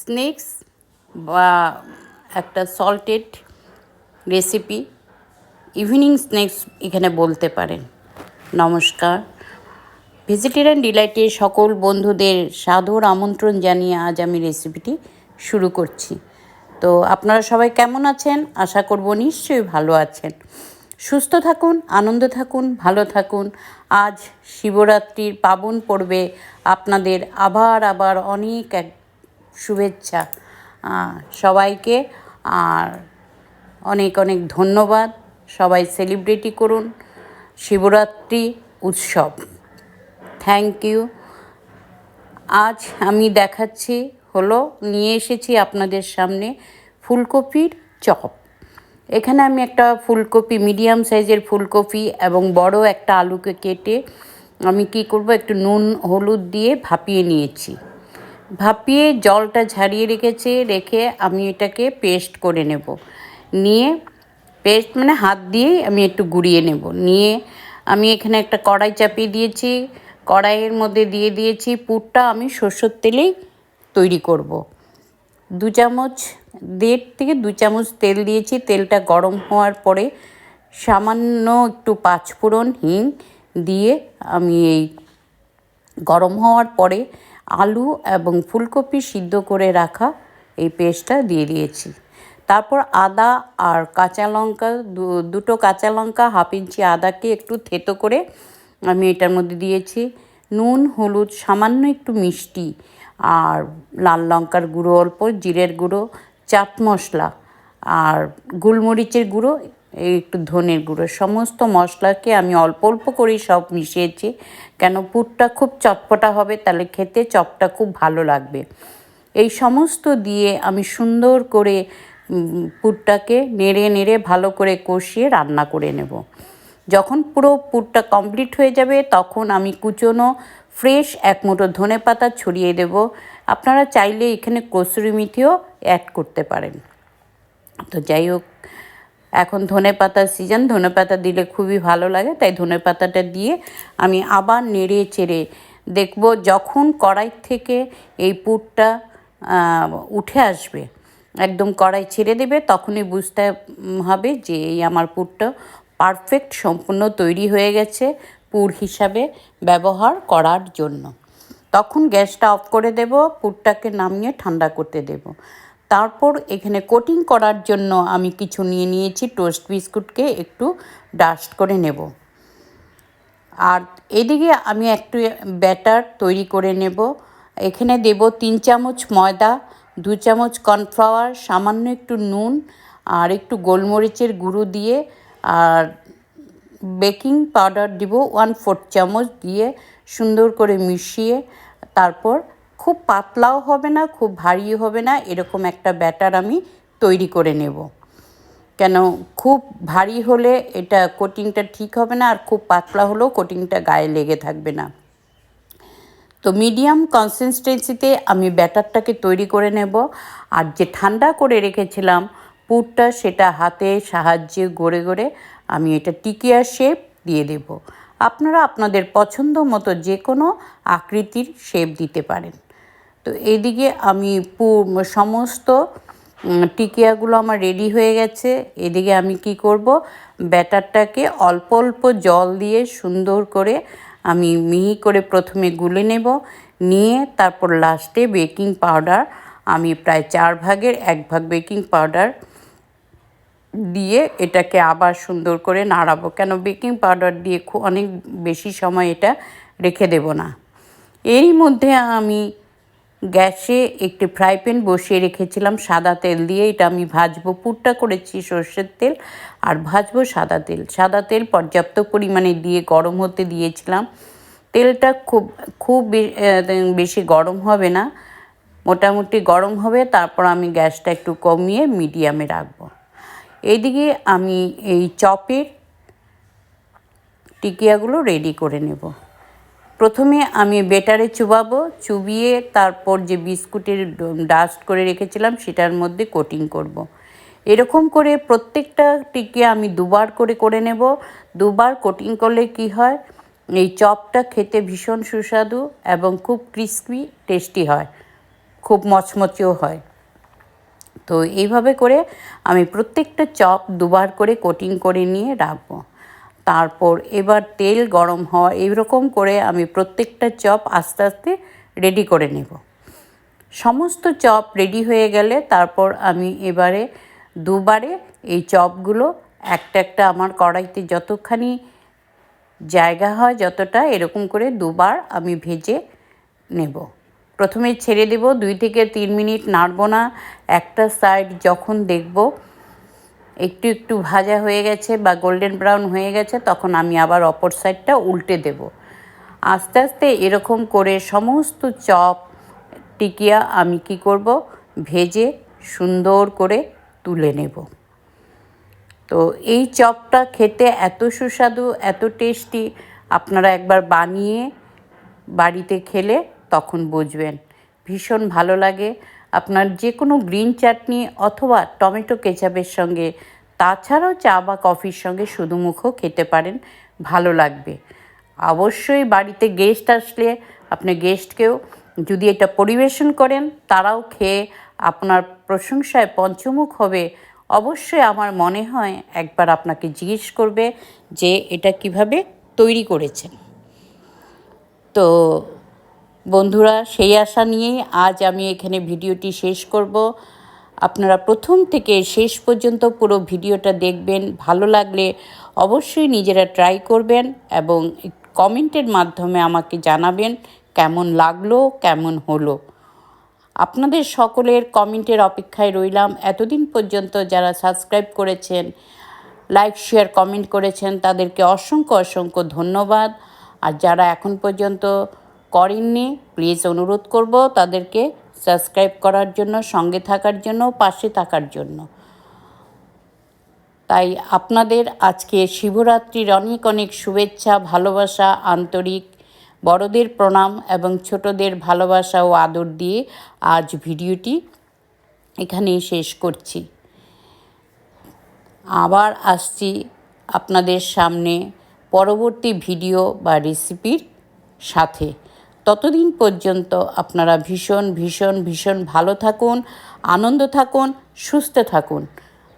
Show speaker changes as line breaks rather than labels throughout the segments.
Snakes বা একটা salted recipe evening snacks এখানে বলতে পারেন। নমস্কার। ভেজিটেরিয়ান ডিলাইটের সকল বন্ধুদের সাদর আমন্ত্রণ জানিয়ে আজ আমি রেসিপিটি শুরু করছি। তো আপনারা সবাই কেমন আছেন? আশা করব নিশ্চয়ই ভালো আছেন। সুস্থ থাকুন, আনন্দ থাকুন, ভালো থাকুন। আজ শিবরাত্রির পাবন পড়বে আপনাদের আবার আবার অনেক এক শুভেচ্ছা। সবাইকে আর অনেক অনেক ধন্যবাদ। সবাই সেলিব্রেটি করুন। শিবরাত্রি উৎসব। Thank you. আজ আমি দেখাচ্ছি, হলো নিয়ে এসেছি আপনাদের সামনে ফুলকপির চপ। এখানে আমি একটা ফুলকপি, মিডিয়াম সাইজের ফুলকপি এবং বড় একটা আলুকে কেটে আমি কি করব, একটু নুন, হলুদ দিয়ে ভাপিয়ে নিয়েছি। ভাপিয়ে জলটা ঝারিয়ে রেখেছে, রেখে আমি এটাকে পেস্ট করে নেব। নিয়ে পেস্ট মানে হাত দিয়েই আমি একটু গুঁড়িয়ে নেব। নিয়ে আমি এখানে একটা কড়াই চাপিয়ে দিয়েছি। কড়াইয়ের মধ্যে দিয়ে দিয়েছি পুরটা আমি সর্ষের তেলেই তৈরি করব। দু চামচ, দেড় থেকে দু চামচ তেল দিয়েছি। তেলটা গরম হওয়ার পরে সামান্য একটু পাঁচফোড়ন হিং দিয়ে আমি এই গরম হওয়ার পরে আলু এবং ফুলকপি সিদ্ধ করে রাখা এই পেস্টটা দিয়ে দিয়েছি। তারপর আদা আর কাঁচা লঙ্কা দুটো কাঁচা লঙ্কা, হাফ ইঞ্চি আদাকে একটু থেতো করে আমি এটার মধ্যে দিয়েছি। নুন, হলুদ, সামান্য একটু মিষ্টি আর লাল লঙ্কার গুঁড়ো, অল্প জিরের গুঁড়ো, চাট মশলা আর গোলমরিচের গুঁড়ো এই একটু ধনের গুঁড়ো, সমস্ত মশলাকে আমি অল্প অল্প করেই সব মিশিয়েছি। কেন পুরটা খুব চটপটা হবে, তাহলে খেতে চপটা খুব ভালো লাগবে। এই সমস্ত দিয়ে আমি সুন্দর করে পুরটাকে নেড়ে নেড়ে ভালো করে কষিয়ে রান্না করে নেব। যখন পুরো পুরটা কমপ্লিট হয়ে যাবে, তখন আমি কুচনো ফ্রেশ এক মুঠো ধনে পাতা ছড়িয়ে দেব। আপনারা চাইলে এখানে কসুরি মিথিও অ্যাড করতে পারেন। তো যাই হোক এখন ধনে পাতার সিজন ধনে পাতা দিলে খুবই ভালো লাগে, তাই ধনে পাতাটা দিয়ে আমি আবার নেড়ে চেড়ে দেখব যখন কড়াই থেকে এই পুরটা উঠে আসবে, একদম কড়াই ছেড়ে দেবে, তখনই বুঝতে হবে যে এই আমার পুরটা পারফেক্ট সম্পূর্ণ তৈরি হয়ে গেছে পুর হিসাবে ব্যবহার করার জন্য। তখন গ্যাসটা অফ করে দেব, পুরটাকে নামিয়ে ঠান্ডা করতে দেব। তারপর এখানে কোটিং করার জন্য আমি কিছু নিয়ে নিয়েছি টোস্ট বিস্কুটকে একটু ডাস্ট করে নেব। আর এদিকে আমি একটু ব্যাটার তৈরি করে নেব। এখানে দেব তিন চামচ ময়দা, দু চামচ কর্নফ্লাওয়ার সামান্য একটু নুন আর একটু গোলমরিচের গুঁড়ো দিয়ে আর বেকিং পাউডার দিব ওয়ান ফোর্থ চামচ দিয়ে সুন্দর করে মিশিয়ে তারপর খুব পাতলাও হবে না, খুব ভারীও হবে না, এরকম একটা ব্যাটার আমি তৈরি করে নেব। কেন খুব ভারী হলে এটা কোটিংটা ঠিক হবে না আর খুব পাতলা হলেও কোটিংটা গায়ে লেগে থাকবে না। তো মিডিয়াম কনসিস্টেন্সিতে আমি ব্যাটারটাকে তৈরি করে নেব আর যে ঠান্ডা করে রেখেছিলাম পুরটা সেটা হাতে সাহায্যে গড়ে গড়ে আমি এটা টিকিয়া শেপ দিয়ে দেব। আপনারা আপনাদের পছন্দ মতো যে কোনো আকৃতির শেপ দিতে পারেন। তো এদিকে আমি সমস্ত টিকিয়াগুলো আমার রেডি হয়ে গেছে। এদিকে আমি কি করব? ব্যাটারটাকে অল্প অল্প জল দিয়ে সুন্দর করে আমি মিহি করে প্রথমে গুলে নেব। নিয়ে তারপর লাস্টে বেকিং পাউডার আমি প্রায় চার ভাগের এক ভাগ বেকিং পাউডার দিয়ে এটাকে আবার সুন্দর করে নাড়াবো। কেন বেকিং পাউডার দিয়ে খুব অনেক বেশি সময় এটা রেখে দেব না। এরই মধ্যে আমি গ্যাসে একটি ফ্রাই প্যান বসিয়ে রেখেছিলাম, সাদা তেল দিয়ে। এটা আমি ভাজবো, পুরটা করেছি সর্ষের তেল, আর ভাজবো সাদা তেল। সাদা তেল পর্যাপ্ত পরিমাণে দিয়ে গরম হতে দিয়েছিলাম। তেলটা খুব খুব বেশি গরম হবে না। মোটামুটি গরম হবে, তারপর আমি গ্যাসটা একটু কমিয়ে মিডিয়ামে রাখব। এইদিকে আমি এই চপের টিকিয়াগুলো রেডি করে নেব। প্রথমে আমি বেটারে চুবাবো, চুবিয়ে তারপর যে বিস্কুটের ডাস্ট করে রেখেছিলাম সেটার মধ্যে কোটিং করব। এরকম করে প্রত্যেকটা টিকিয়া আমি দুবার করে করে নেব। দুবার কোটিং করলে কি হয়? এই চপটা খেতে ভীষণ সুস্বাদু এবং খুব ক্রিস্পি, টেস্টি হয়। খুব মচমচেও হয়। তো এইভাবে করে আমি প্রত্যেকটা চপ দুবার করে কোটিং করে নিয়ে রাখব। তারপর এবার তেল গরম হওয়া এইরকম করে আমি প্রত্যেকটা চপ আস্তে আস্তে রেডি করে নেব। সমস্ত চপ রেডি হয়ে গেলে তারপর আমি এবারে দুবারে এই চপগুলো একটা একটা আমার কড়াইতে যতখানি জায়গা হয় যতটা এরকম করে দুবার আমি ভেজে নেব। প্রথমে ছেড়ে দেব দুই থেকে তিন মিনিট, নাড়বো না। একটা সাইড যখন দেখব একটু একটু ভাজা হয়ে গেছে বা গোল্ডেন ব্রাউন হয়ে গেছে, তখন আমি আবার অপর সাইডটা উল্টে দেব। আস্তে আস্তে এরকম করে সমস্ত চপ, টিকিয়া আমি কি করব? ভেজে সুন্দর করে তুলে নেব। তো এই চপটা খেতে এত সুস্বাদু, এত টেস্টি আপনারা একবার বানিয়ে বাড়িতে খেলে তখন বুঝবেন। ভীষণ ভালো লাগে। আপনার যে কোনো গ্রিন চাটনি অথবা টমেটো কেচাপের সঙ্গে, তাছাড়াও চা বা কফির সঙ্গে শুধু মুখও খেতে পারেন, ভালো লাগবে। অবশ্যই বাড়িতে গেস্ট আসলে আপনি গেস্টকেও যদি এটা পরিবেশন করেন, তারাও খেয়ে আপনার প্রশংসায় পঞ্চমুখ হবে। অবশ্যই আমার মনে হয় একবার আপনাকে জিজ্ঞেস করবে যে এটা কীভাবে তৈরি করেছেন। তো বন্ধুরা, সেই আশা নিয়েই আজ আমি এখানে ভিডিওটি শেষ করব। আপনারা প্রথম থেকে শেষ পর্যন্ত পুরো ভিডিওটা দেখবেন, ভালো লাগলে অবশ্যই নিজেরা ট্রাই করবেন এবং কমেন্টের মাধ্যমে আমাকে জানাবেন কেমন লাগল, কেমন হলো। আপনাদের সকলের কমেন্টের অপেক্ষায় রইলাম। এতদিন পর্যন্ত যারা সাবস্ক্রাইব করেছেন, লাইক, শেয়ার, কমেন্ট করেছেন, তাদেরকে অসংখ্য অসংখ্য ধন্যবাদ। আর যারা এখন পর্যন্ত করেননি প্লিজ অনুরোধ করব তাদেরকে সাবস্ক্রাইব করার জন্য, সঙ্গে থাকার জন্য, পাশে থাকার জন্য। তাই আপনাদের আজকে শিবরাত্রির অনেক অনেক শুভেচ্ছা, ভালোবাসা, আন্তরিক বড়দের প্রণাম এবং ছোটদের ভালোবাসা ও আদর দিয়ে আজ ভিডিওটি এখানেই শেষ করছি। আবার আসছি আপনাদের সামনে পরবর্তী ভিডিও বা রেসিপির সাথে। ততদিন পর্যন্ত আপনারা ভীষণ ভীষণ ভীষণ ভালো থাকুন, আনন্দ থাকুন, সুস্থ থাকুন।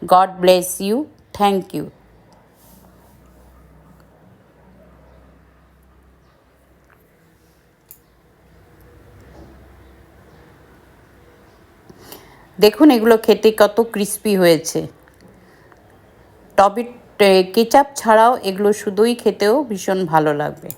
God bless you, thank you. দেখুন এগুলো খেতে কত ক্রিস্পি হয়েছে। টবে কেচাপ ছাড়াও এগুলো শুধুই খেতেও ভীষণ ভালো লাগবে।